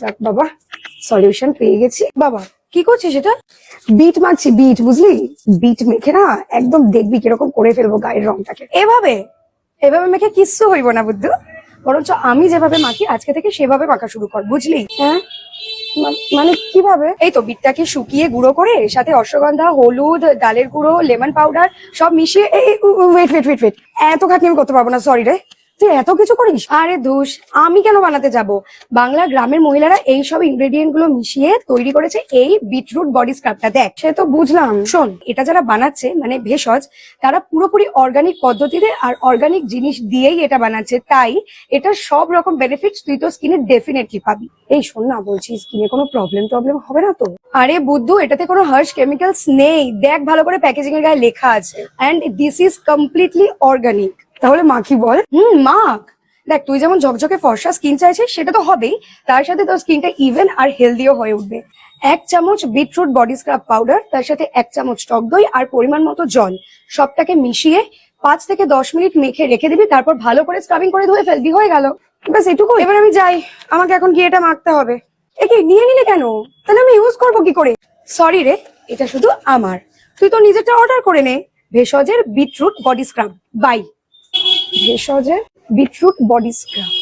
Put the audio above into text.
যাক বাবা সলিউশন পেয়ে গেছি। বাবা, কি করছিস এটা? বিট মারছি বিট বুঝলি? বিট মেখে না একদম দেখবি কীরকম করে ফেলব গায়ের রংটাকে। এভাবে এভাবে মেখে কিচ্ছু হইব না বুদ্ধু। বরঞ্চ আমি যেভাবে মাখি, আজকে থেকে সেভাবে মাখা শুরু কর, বুঝলি? হ্যাঁ? মানে কীভাবে? এই তো বিটটাকে শুকিয়ে গুঁড়ো করে সাথে অশ্বগন্ধা, হলুদ, ডালের গুঁড়ো, লেমন পাউডার সব মিশিয়ে, এই ওয়েট ওয়েট ওয়েট ওয়েট এত খাটনি আমি করতে পারব না সরি রে। তুই এত কিছু করিস? আরে ধুস আমি কেন বানাতে যাব? বাংলা গ্রামের মহিলারা এই সব ইনগ্রেডিয়েন্টগুলো মিশিয়ে তৈরি করেছে এই বিটরুট বডি স্ক্রাবটা দেখ সে তো বুঝলাম। শোন এটা যারা বানাচ্ছে মানে ভেষজ তারা পুরোপুরি অর্গানিক পদ্ধতিতে আর অর্গানিক জিনিস দিয়েই এটা বানাচ্ছে। তাই এটা সব রকম বেনিফিটস তুই তো স্কিনে ডেফিনেটলি পাবি। এই শোন না বলছি স্কিনে কোনো প্রবলেম টবলেম হবে না তো? আরে বুদ্ধু এটাতে কোনো হার্শ কেমিক্যালস নেই। দেখ ভালো করে প্যাকেজিং এর গায়ে লেখা আছে। And this is completely organic তাহলে মাখি বল? হুম মাখ দেখ তুই যেমন ঝকঝকে ফর্সা স্কিন চাইছিস সেটা তো হবেই। তার সাথে তোর স্কিনটা ইভেন আর হেলদিও হয়ে উঠবে। এক চামচ বিটরুট বডি স্ক্রাব পাউডার তার সাথে এক চামচ টক দই আর পরিমাণ মতো জল। সবটাকে মিশিয়ে পাঁচ থেকে দশ মিনিট মেখে রেখে দিবি তারপর ভালো করে স্ক্রাবিং করে ধুয়ে ফেলবি হয়ে গেল। ব্যাস এটুকু এবার আমি যাই। আমাকে এখন গিয়ে এটা মাখতে হবে। একে নিয়ে নিলে কেন? তাহলে আমি ইউজ করব কি করে? সরি রে এটা শুধু আমার। তুই তো নিজেরটা অর্ডার করে নে। ভেষজের বিটরুট বডি স্ক্রাব বাই ভেষজের বিটরুট বডি স্ক্রাব।